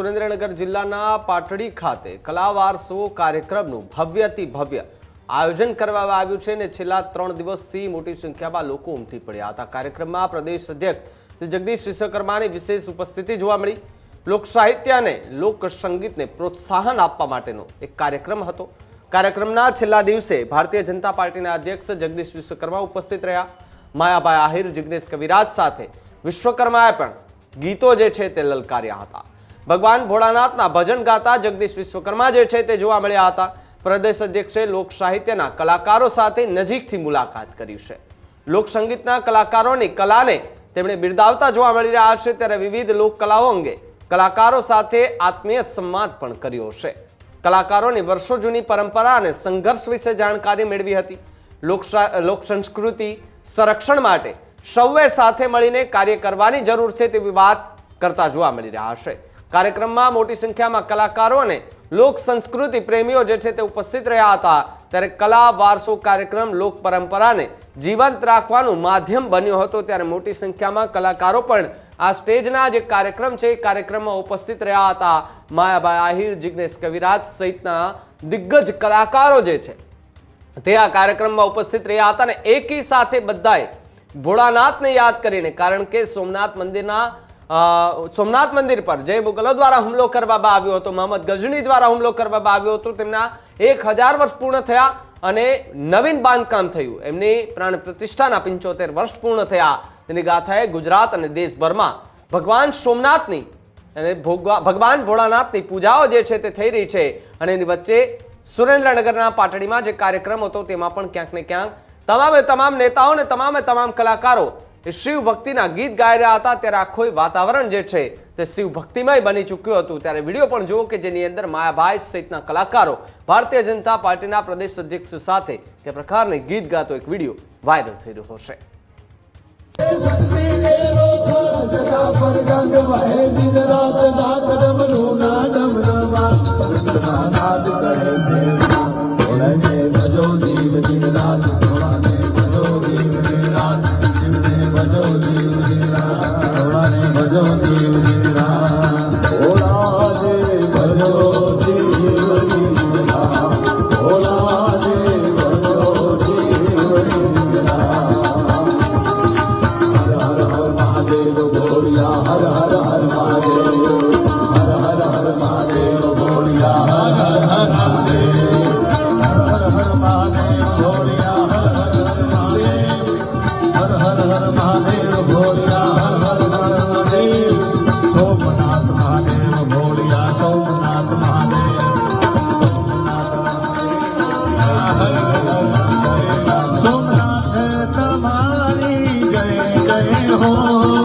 સુરેન્દ્રનગર જિલ્લાના પાટડી ખાતે કલા વારસો કાર્યક્રમનું ભવ્યથી ભવ્ય આયોજન કરવામાં આવ્યું છે અને છેલ્લા ત્રણ દિવસથી મોટી સંખ્યામાં લોકો ઉમટી પડ્યા. હતા કાર્યક્રમમાં પ્રદેશ અધ્યક્ષ શ્રી જગદીશ વિશ્વકર્માની વિશેષ ઉપસ્થિતિ જોવા મળી. લોક સાહિત્ય અને લોક સંગીતને પ્રોત્સાહન આપવા માટેનો એક કાર્યક્રમ હતો. કાર્યક્રમના છેલ્લા દિવસે ભારતીય જનતા પાર્ટીના અધ્યક્ષ જગદીશ વિશ્વકર્મા ઉપસ્થિત રહ્યા. માયાભાઈ આહિર, જિગ્નેશ કવિરાજ સાથે વિશ્વકર્માએ પણ ગીતો જે છે તે લલકાર્યા હતા. ભગવાન ભોળાનાથના ભજન ગાતા જગદીશ વિશ્વકર્મા જે છે તે જોવા મળ્યા હતા. પ્રદેશ અધ્યક્ષે લોક સાહિત્યના કલાકારો સાથે નજીકથી મુલાકાત કરી છે. લોક સંગીતના કલાકારોની કલાને તેમણે બિરદાવતા જોવા મળી રહ્યા છે ત્યારે વિવિધ લોક કલાઓ અંગે કલાકારો સાથે આત્મીય સંવાદ પણ કર્યો છે. કલાકારોની વર્ષો જૂની પરંપરા અને સંઘર્ષ વિશે જાણકારી મેળવી હતી. લોક સંસ્કૃતિ સંરક્ષણ માટે સૌએ સાથે મળીને કાર્ય કરવાની જરૂર છે તેવી વાત કરતા જોવા મળી રહ્યા છે. કાર્યક્રમમાં મોટી સંખ્યામાં કલાકારો અને લોક સંસ્કૃતિ પ્રેમીઓ જે છે તે ઉપસ્થિત રહ્યા હતા. ત્યારે કલા, વારસો, કાર્યક્રમ, લોક પરંપરાને જીવંત રાખવાનું માધ્યમ બન્યો હતો. ત્યારે મોટી સંખ્યામાં કલાકારો પણ આ સ્ટેજના જે કાર્યક્રમ છે, એ કાર્યક્રમમાં ઉપસ્થિત રહ્યા હતા. માયાભાઈ આહિર, જિગ્નેશ કવિરાજ સહિતના દિગ્ગજ કલાકારો જે છે તે આ કાર્યક્રમમાં ઉપસ્થિત રહ્યા હતા અને એકી સાથે બધાએ ભોળાનાથને યાદ કરીને, કારણ કે સોમનાથ મંદિરના સોમનાથ મંદિર પર જે મુગલો દ્વારા હુમલો કરવામાં આવ્યો હતો. મોહમ્મદ ગજની દ્વારા હુમલો કરવામાં આવ્યો હતો. તેમના એક હજાર વર્ષ પૂર્ણ થયા અને નવીન બાંધકામ થયું. એમની પ્રાણ પ્રતિષ્ઠાના પંચોતેર વર્ષ પૂર્ણ થયા. તેની ગાથાએ ગુજરાત અને દેશભરમાં ભગવાન સોમનાથની અને ભોગવા- ભગવાન ભોળાનાથની પૂજાઓ જે છે તે થઈ રહી છે અને એની વચ્ચે સુરેન્દ્રનગરના પાટડીમાં જે કાર્યક્રમ હતો તેમાં પણ ક્યાંક ને ક્યાંક તમામે તમામ નેતાઓ અને તમામે તમામ કલાકારો એ શિવ ભક્તિના ગીત ગાઈ રહ્યા હતા, ત્યારે આખું વાતાવરણ જે છે તે શિવ ભક્તિમય બની ચૂક્યું હતું. ત્યારે વીડિયો પણ જુઓ કે જેની અંદર માયાભાઈ સહિતના કલાકારો ભારતીય જનતા પાર્ટીના પ્રદેશ અધ્યક્ષ સાથે તે પ્રકારની ગીત ગાતો એક વીડિયો વાયરલ થઈ રહ્યો છે. પર ગંગ વહે દિન રાત નાદ જય